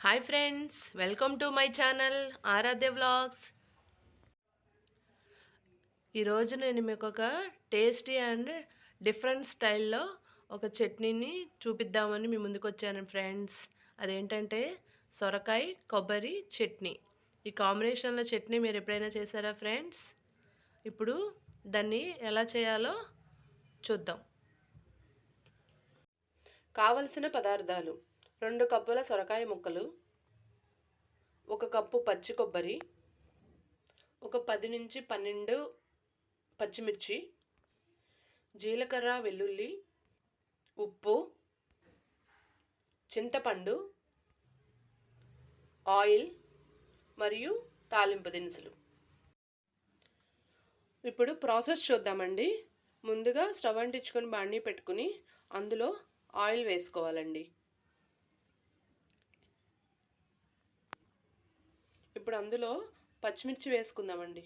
Hi friends welcome to my channel Aaradhya vlogs ఈరోజు నేను మీకు ఒక టేస్టీ అండ్ డిఫరెంట్ స్టైల్లో ఒక చట్నీని చూపిద్దామని మీ ముందుకు వచ్చాను ఫ్రెండ్స్ అదేంటంటే సొరకాయ కొబ్బరి చట్నీ. ఈ కాంబినేషన్లో చట్నీ మీరు ఎప్పుడైనా చేశారా ఫ్రెండ్స్ ఇప్పుడు దాన్ని ఎలా చేయాలో చూద్దాం. కావలసిన పదార్థాలు. రెండు కప్పుల సొరకాయ ముక్కలు ఒక కప్పు పచ్చి కొబ్బరి ఒక పది నుంచి పన్నెండు పచ్చిమిర్చి జీలకర్ర వెల్లుల్లి ఉప్పు చింతపండు ఆయిల్ మరియు తాలింపు దినుసులు. ఇప్పుడు ప్రాసెస్ చూద్దామండి. ముందుగా స్టవ్ అంటించుకొని బాణీ పెట్టుకుని అందులో ఆయిల్ వేసుకోవాలండి. ఇప్పుడు అందులో పచ్చిమిర్చి వేసుకుందామండి.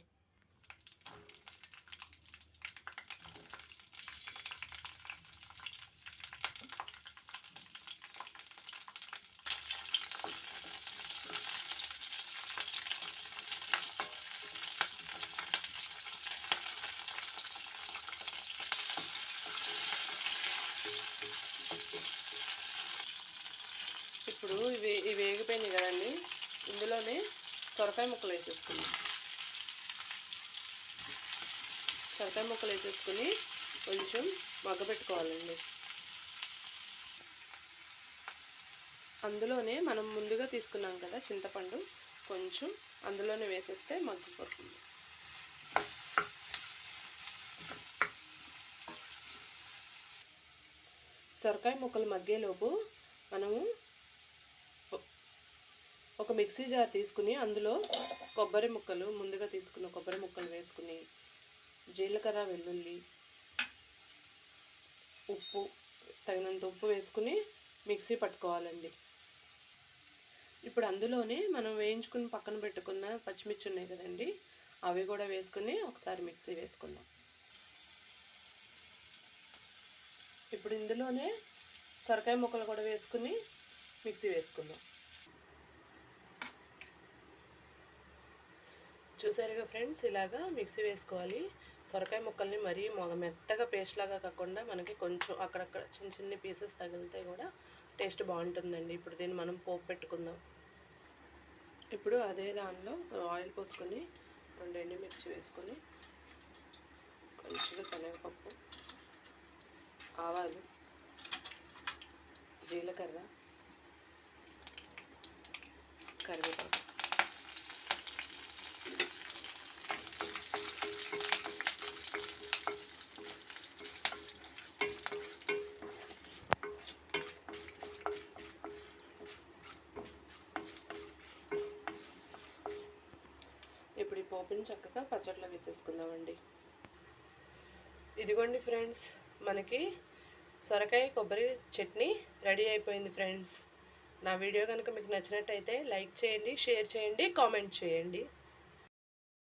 ఇప్పుడు ఇవి ఇవి వేగిపోయినాయి కదండి. ఇందులోనే సొరకాయ ముక్కలు వేసేసుకుని సొరకాయ ముక్కలు వేసేసుకుని కొంచెం మగ్గబెట్టుకోవాలండి అందులోనే మనం ముందుగా తీసుకున్నాం కదా చింతపండు కొంచెం అందులోనే వేసేస్తే మగ్గిపోతుంది. సొరకాయ ముక్కలు మగ్గేలోపు మనము ఒక మిక్సీ జార్ తీసుకుని అందులో కొబ్బరి ముక్కలు ముందుగా తీసుకున్న కొబ్బరి ముక్కలు వేసుకుని జీలకర్ర వెల్లుల్లి ఉప్పు తగినంత ఉప్పు వేసుకుని మిక్సీ పట్టుకోవాలండి. ఇప్పుడు అందులోనే మనం వేయించుకుని పక్కన పెట్టుకున్న పచ్చిమిర్చి ఉన్నాయి కదండి అవి కూడా వేసుకుని ఒకసారి మిక్సీ వేసుకుందాం. ఇప్పుడు ఇందులోనే సొరకాయ ముక్కలు కూడా వేసుకుని మిక్సీ వేసుకుందాం. చూసారుగా ఫ్రెండ్స్? ఇలాగా మిక్సీ వేసుకోవాలి. సొరకాయ ముక్కల్ని మరీ మొగ మెత్తగా పేస్ట్ లాగా కాకుండా మనకి కొంచెం అక్కడక్కడ చిన్న చిన్న పీసెస్ తగిలితే కూడా టేస్ట్ బాగుంటుందండి. ఇప్పుడు దీన్ని మనం పోపు పెట్టుకుందాం. ఇప్పుడు అదే దానిలో ఆయిల్ పోసుకొని రెండు ఎండుమిర్చి వేసుకొని కొంచెంగా శనగపప్పు ఆవాలు జీలకర్ర కరివేపాకు. ఇప్పుడు చక్కగా పచ్చట్లో వేసేసుకుందామండి. ఇదిగోండి ఫ్రెండ్స్ మనకి సొరకాయ కొబ్బరి చట్నీ రెడీ అయిపోయింది ఫ్రెండ్స్. నా వీడియో కనుక మీకు నచ్చినట్టయితే లైక్ చేయండి షేర్ చేయండి కామెంట్ చేయండి.